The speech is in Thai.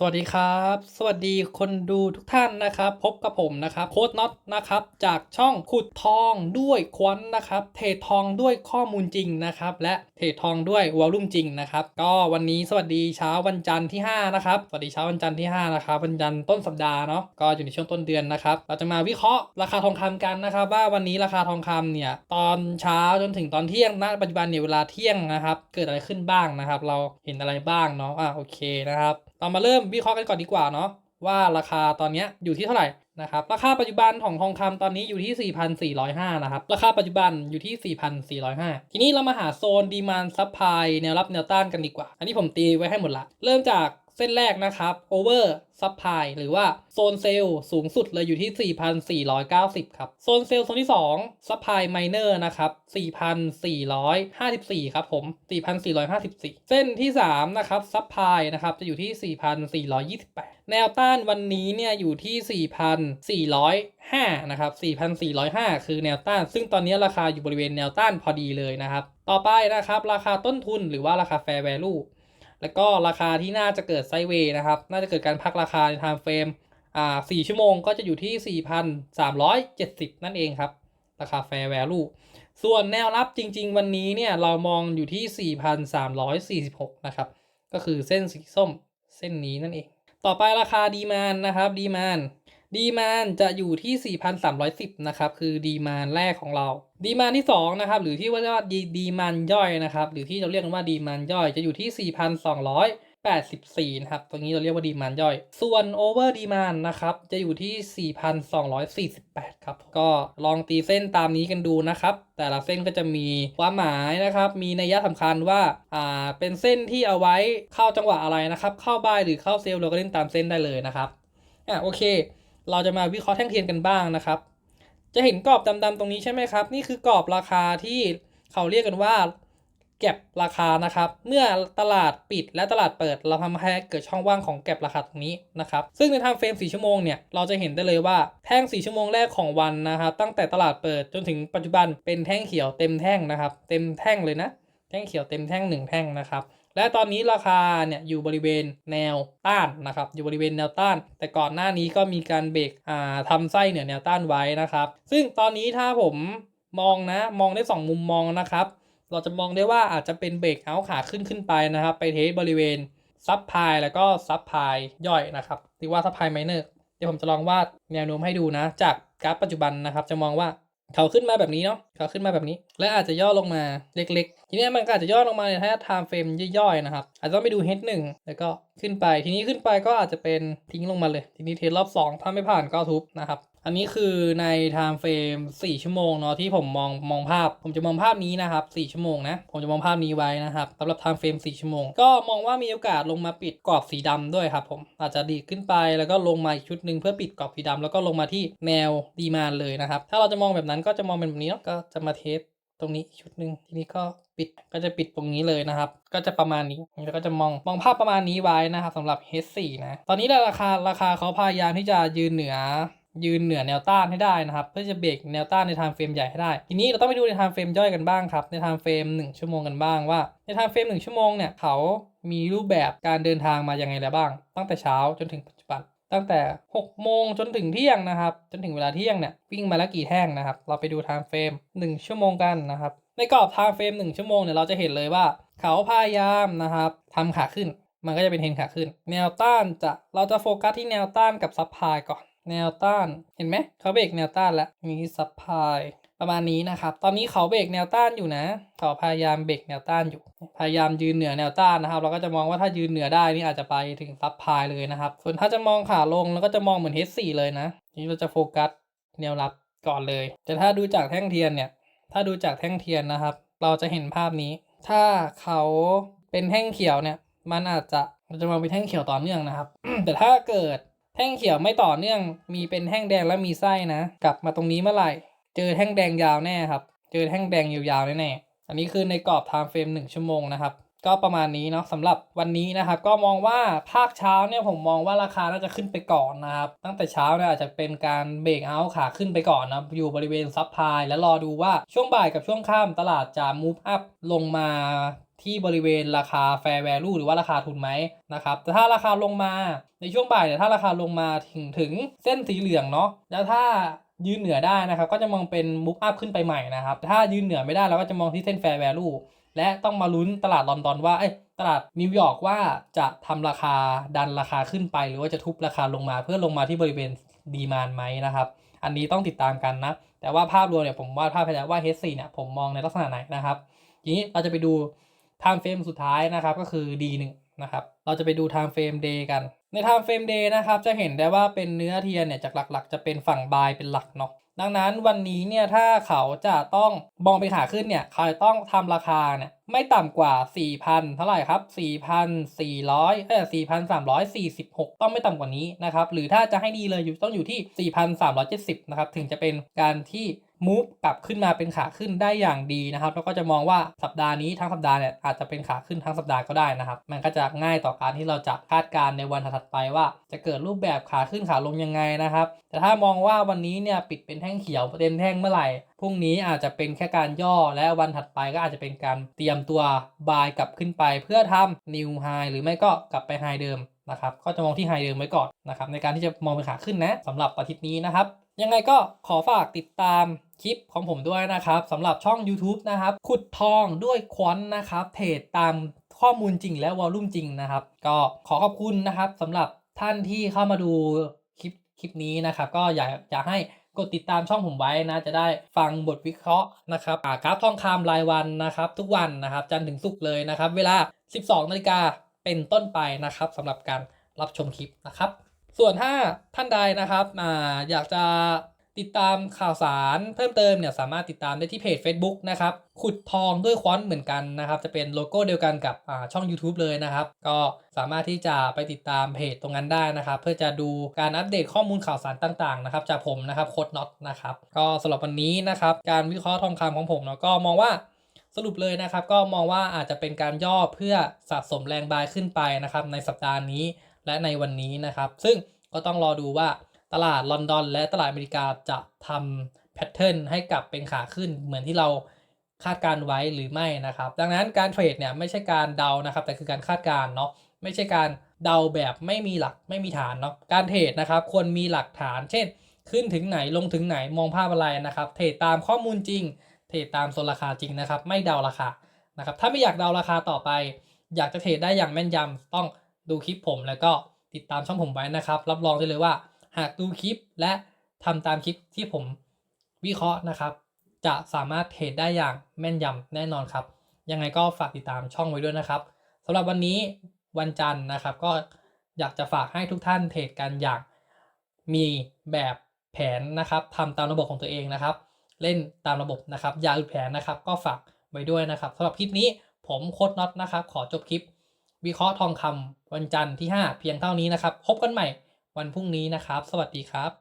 สวัสดีครับ สวัสดีคนดูทุกท่านนะครับ พบกับผมนะครับโค้ดน็อตนะครับจากช่องขุดทองด้วยควันนะครับ เทรดทองด้วยข้อมูลจริงนะครับ และเทรดทองด้วยวอลลุ่มจริงนะครับ ก็วันนี้สวัสดีเช้าวันจันทร์ที่5นะครับสวัสดีเช้าวันจันทร์ที่5นะครับวันจันทร์ต้นสัปดาห์เนาะก็อยู่ในช่วงต้นเดือนนะครับ เราจะมาวิเคราะห์ราคาทองคำกันนะครับ ว่าวันนี้ราคาทองคำเนี่ยตอนเช้าจนถึงตอนเที่ยงณปัจจุบันเนี่ยเวลาเที่ยงนะครับ เกิดอะไรขึ้นบ้างนะครับ เราเห็นอะไรบ้างเนาะอะโอเคนะครับ เรามาเริ่มวิเคราะห์กันก่อนดีกว่าเนาะว่าราคาตอนนี้อยู่ที่เท่าไหร่นะครับราคาปัจจุบันของทองคำตอนนี้อยู่ที่ 4,405 นะครับ ราคาปัจจุบันอยู่ที่ 4,405 ทีนี้เรามาหาโซนดีมานซับพลายแนวรับแนวต้านกันดีกว่า อันนี้ผมตีไว้ให้หมดละ เริ่มจาก เส้นแรกนะครับโอเวอร์ซับพหรือว่าโซนเซลล์สูงสุดเลยอยู่ที่ 4,490 ครับ โซนเซลล์โซนที่2ซับพลายไมเนอร์นะครับ 4,454 ครับผม 4,454 เส้นที่ 3 นะครับซับพลายนะครับ จะอยู่ที่ 4,428 แนวต้านวันนี้เนี่ยอยู่ที่ 4,405 นะครับ 4,405 คือแนวต้าน ซึ่งตอนนี้ราคาอยู่บริเวณแนวต้านพอดีเลยนะครับ ต่อไปนะครับ ราคาต้นทุนหรือว่าราคา fair value แล้วก็ราคาที่น่าจะเกิดไซเวย์นะครับ น่าจะเกิดการพักราคาใน time frame อ่า4ชั่วโมงก็จะอยู่ที่ 4,370 นั่นเองครับ ราคา fair value ส่วนแนวรับจริง ๆ วันนี้เนี่ยเรามองอยู่ที่ 4,346 นะครับ ก็คือเส้นสีส้มเส้นนี้นั่นเอง ต่อไปราคาดีมานนะครับดีมาน ดีมานจะอยู่ที่ 4,310 นะครับ คือดีมานแรกของเรา ดีมานที่ 2 นะครับ หรือที่ว่าเรียกว่าดีมานย่อยนะครับ หรือที่เราเรียกกันว่าดีมานย่อย จะอยู่ที่ 4,284 นะครับ ตรงนี้เราเรียกว่าดีมานย่อย ส่วนโอเวอร์ดีมานนะครับ จะอยู่ที่ 4,248 ครับ ก็ลองตีเส้นตามนี้กันดูนะครับ แต่ละเส้นก็จะมีความหมายนะครับ มีนัยยะสำคัญว่า อ่า เป็นเส้นที่เอาไว้เข้าจังหวะอะไรนะครับ เข้าบายหรือเข้าเซลล์เราก็เล่นตามเส้นได้เลยนะครับ อะโอเค เราจะมาวิเคราะห์แท่งเทียนกันบ้างนะครับ จะเห็นกรอบดำๆตรงนี้ใช่ไหมครับ นี่คือกรอบราคาที่เขาเรียกกันว่าแก็บราคานะครับ เมื่อตลาดปิดและตลาดเปิด เราทำให้เกิดช่องว่างของแก็บราคาตรงนี้นะครับ ซึ่งในทางเฟรม4ชั่วโมงเนี่ย เราจะเห็นได้เลยว่าแท่ง 4 ชั่วโมงแรกของวันนะครับ ตั้งแต่ตลาดเปิดจนถึงปัจจุบันเป็นแท่งเขียวเต็มแท่งนะครับ เต็มแท่งเลยนะ แท่งเขียวเต็มแท่ง 1 แท่งนะครับ และตอนนี้ราคาเนี่ยอยู่บริเวณแนวต้านนะครับ อยู่บริเวณแนวต้าน แต่ก่อนหน้านี้ก็มีการเบรกอ่าทำไส้เหนือแนวต้านไว้นะครับ ซึ่งตอนนี้ถ้าผมมองนะมองได้ 2 มุมมองนะครับ เราจะมองได้ว่าอาจจะเป็นเบรกเอาขาขึ้นขึ้นไปนะครับ ไปเทสบริเวณซับพายแล้วก็ซับพายย่อยนะครับหรือว่าซับพายไมเนอร์เดี๋ยวผมจะลองวาดแนวโน้มให้ดูนะ จากกราฟปัจจุบันนะครับ จะมองว่า เขาขึ้นมาแบบนี้เนาะเขาขึ้นมาแบบนี้ และอาจจะย่อลงมาเล็กๆ ทีนี้มันก็อาจจะย่อลงมาในถ้า time frame ย่อยๆนะครับ อาจจะต้องไปดู H1 แล้วก็ขึ้นไป ทีนี้ขึ้นไปก็อาจจะเป็นทิ้งลงมาเลย ทีนี้เทสรอบ 2 ถ้าไม่ผ่านก็ทุบนะครับ อันนี้คือใน time frame 4ชั่วโมงเนาะที่ผมมองมองภาพ ผมจะมองภาพนี้นะครับ4ชั่วโมงนะ ผมจะมองภาพนี้ไว้นะครับสำหรับ time frame 4ชั่วโมง ก็มองว่ามีโอกาสลงมาปิดกรอบสีดำด้วยครับผมอาจจะดีขึ้นไปแล้วก็ลงมาอีกชุดหนึ่งเพื่อปิดกรอบสีดำแล้วก็ลงมาที่แนวดีมานเลยนะครับ ถ้าเราจะมองแบบนั้นก็จะมองเป็นแบบนี้เนาะก็จะมาเทสตรงนี้ชุดหนึ่งทีนี้ก็ปิดก็จะปิดตรงนี้เลยนะครับ ก็จะประมาณนี้แล้วก็จะมองมองภาพประมาณนี้ไว้นะครับสำหรับ H4 นะ ตอนนี้ราคาราคาเขาพยายามที่จะยืนเหนือยืนเหนือแนวต้านให้ได้นะครับ เพื่อจะเบรกแนวต้านในไทม์เฟรมใหญ่ให้ได้ ทีนี้เราต้องไปดูในไทม์เฟรมย่อยกันบ้างครับ ในไทม์เฟรม1ชั่วโมงกันบ้างว่า ในไทม์เฟรม1ชั่วโมงเนี่ยเขามีรูปแบบการเดินทางมายังไงแล้วบ้าง ตั้งแต่เช้าจนถึงปัจจุบัน ตั้งแต่ 6 โมงจนถึงเที่ยงนะครับ จนถึงเวลาเที่ยงเนี่ยวิ่งมาแล้วกี่แท่งนะครับ เราไปดูไทม์เฟรม1ชั่วโมงกันนะครับ ในกรอบไทม์เฟรม1ชั่วโมงเนี่ยเราจะเห็นเลยว่า เขาพยายามนะครับทำขาขึ้น มันก็จะเป็นเทรนขาขึ้น แนวต้านจะเราจะโฟกัสที่แนวต้านกับซับพลายก่อน แนวต้าน เห็นไหมเขาเบรกแนวต้านแล้วมีซับพลายประมาณนี้นะครับ ตอนนี้เขาเบรกแนวต้านอยู่นะ เขาพยายามเบรกแนวต้านอยู่ พยายามยืนเหนือแนวต้านนะครับ เราก็จะมองว่าถ้ายืนเหนือได้นี่อาจจะไปถึงซับพลายเลยนะครับ ส่วนถ้าจะมองขาลงเราก็จะมองเหมือน H4 เลยนะ นี่เราจะโฟกัสแนวรับก่อนเลย แต่ถ้าดูจากแท่งเทียนเนี่ย ถ้าดูจากแท่งเทียนนะครับ เราจะเห็นภาพนี้ ถ้าเขาเป็นแท่งเขียวเนี่ย มันอาจจะเราจะมองเป็นแท่งเขียวต่อเนื่องนะครับ แต่ถ้าเกิด แท่งเขียวไม่ต่อเนื่อง มีเป็นแท่งแดงและมีไส้นะ กลับมาตรงนี้เมื่อไหร่ เจอแท่งแดงยาวแน่ครับ เจอแท่งแดงยาวๆแน่ๆอันนี้คือในกรอบ time frame 1ชั่วโมงนะครับ ก็ประมาณนี้เนาะสำหรับวันนี้นะครับก็มองว่าภาคเช้าเนี่ยผมมองว่าราคาน่าจะขึ้นไปก่อนนะครับตั้งแต่เช้าเนี่ยอาจจะเป็นการเบรกเอาขาขึ้นไปก่อนนะอยู่บริเวณซับพายแล้วรอดูว่าช่วงบ่ายกับช่วงค่ำตลาดจะ move up ลงมาที่บริเวณราคา fair value หรือว่าราคาทุนไหมนะครับแต่ถ้าราคาลงมาในช่วงบ่ายเนี่ยถ้าราคาลงมาถึงถึงเส้นสีเหลืองเนาะแล้วถ้ายืนเหนือได้นะครับก็จะมองเป็น move up ขึ้นไปใหม่นะครับถ้ายืนเหนือไม่ได้เราก็จะมองที่เส้น fair value แล และต้องมาลุ้นตลาดลอนดอนว่าเอ้ตลาดนิวยอร์กว่าจะทำราคาดันราคาขึ้นไป หรือว่าจะทุบราคาลงมาเพื่อลงมาที่บริเวณดีมานไหมนะครับ อันนี้ต้องติดตามกันนะ แต่ว่าภาพรวมเนี่ยผมว่าภาพไปแล้วว่า H4 เนี่ยผมมองในลักษณะไหนนะครับ ทีนี้เราจะไปดู time frame สุดท้ายนะครับก็คือ D1 นะครับ เราจะไปดู time frame day กัน ใน time frame day นะครับจะเห็นได้ว่าเป็นเนื้อเทียนเนี่ยจากหลักๆ จะเป็นฝั่งบายเป็นหลักเนาะ ดังนั้นวันนี้เนี่ยถ้าเขาจะต้องมองไปขาขึ้นเนี่ยเขาจะต้องทำราคาเนี่ยไม่ต่ำกว่า 4,000 เท่าไหร่ครับ 4,400เอ้ย4,346 ต้องไม่ต่ำกว่านี้นะครับ หรือถ้าจะให้ดีเลยอยู่ต้องอยู่ที่ 4,370 นะครับ ถึงจะเป็นการที่ move กลับขึ้นมาเป็นขาขึ้นได้อย่างดีนะครับ แล้วก็จะมองว่าสัปดาห์นี้ทั้งสัปดาห์เนี่ยอาจจะเป็นขาขึ้นทั้งสัปดาห์ก็ได้นะครับ มันก็จะง่ายต่อการที่เราจะคาดการณ์ในวันถัดไปว่า จะเกิดรูปแบบขาขึ้นขาลงยังไงนะครับ แต่ถ้ามองว่าวันนี้เนี่ยปิดเป็นแท่งเขียวเต็มแท่งเมื่อไหร่พรุ่งนี้อาจจะเป็นแค่การย่อและวันถัดไปก็อาจจะเป็นการเตรียมตัวบายกลับขึ้นไป เพื่อทำ new high หรือไม่ก็กลับไป high เดิมนะครับก็จะมองที่ high เดิมไว้ก่อนนะครับในการที่จะมองเป็นขาขึ้นนะสำหรับอาทิตย์นี้นะครับ ยังไงก็ขอฝากติดตาม คลิปของผมด้วยนะครับสำหรับช่อง YouTube นะครับ ขุดทองด้วยควอนนะครับเทรดตามข้อมูลจริงและวอลลุ่มจริงนะครับ ก็ขอขอบคุณนะครับสำหรับท่านที่เข้ามาดูคลิปคลิปนี้นะครับ ก็อยากอยากให้กดติดตามช่องผมไว้นะ จะได้ฟังบทวิเคราะห์นะครับกราฟทองคำรายวันนะครับ ทุกวันนะครับ จันทร์ถึงศุกร์เลยนะครับ เวลา 12นาฬิกาเป็นต้นไปนะครับสำหรับการรับชมคลิปนะครับ ส่วนถ้าท่านใดนะครับอ่าอยากจะ ติดตามข่าวสารเพิ่มเติมเนี่ยสามารถติดตามได้ที่เพจ Facebook นะครับ ขุดทองด้วยควอนเหมือนกันนะครับ จะเป็นโลโก้เดียวกันกับช่อง YouTube เลยนะครับ ก็สามารถที่จะไปติดตามเพจตรงนั้นได้นะครับ เพื่อจะดูการอัปเดตข้อมูลข่าวสารต่างๆนะครับจากผมนะครับโค้ดน็อตนะครับก็สำหรับวันนี้นะครับการวิเคราะห์ทองคำของผมเนาะก็มองว่าสรุปเลยนะครับก็มองว่าอาจจะเป็นการย่อเพื่อสะสมแรงบายขึ้นไปนะครับในสัปดาห์นี้และในวันนี้นะครับ ซึ่งก็ต้องรอดูว่า ตลาดลอนดอน และตลาดอเมริกาจะทำแพทเทิร์นให้กลับเป็นขาขึ้นเหมือนที่เราคาดการไว้หรือไม่นะครับ ดังนั้นการเทรดเนี่ยไม่ใช่การเดานะครับ แต่คือการคาดการเนาะไม่ใช่การเดาแบบไม่มีหลักไม่มีฐานเนาะการเทรดนะครับควรมีหลักฐาน เช่น ขึ้นถึงไหนลงถึงไหนมองภาพอะไรนะครับเทรดตามข้อมูลจริง เทรดตามโซนราคาจริงนะครับ ไม่เดาราคานะครับถ้าไม่อยากเดาราคาต่อไป อยากจะเทรดได้อย่างแม่นยำต้องดูคลิปผมแล้วก็ติดตามช่องผมไว้นะครับ รับรองได้เลยว่า หากดูคลิปและทำตามคลิปที่ผมวิเคราะห์นะครับ จะสามารถเทรดได้อย่างแม่นยำแน่นอนครับ ยังไงก็ฝากติดตามช่องไว้ด้วยนะครับสำหรับวันนี้วันจันทร์นะครับ ก็อยากจะฝากให้ทุกท่านเทรดกันอย่างมีแบบแผนนะครับทำตามระบบของตัวเองนะครับ เล่นตามระบบนะครับ อย่าหลุดแผนนะครับ ก็ฝากไว้ด้วยนะครับสำหรับคลิปนี้ผมโค้ดน็อตนะครับ ขอจบคลิป วิเคราะห์ทองคำวันจันทร์ที่ 5 เพียงเท่านี้นะครับ พบกันใหม่ วันพรุ่งนี้นะครับ สวัสดีครับ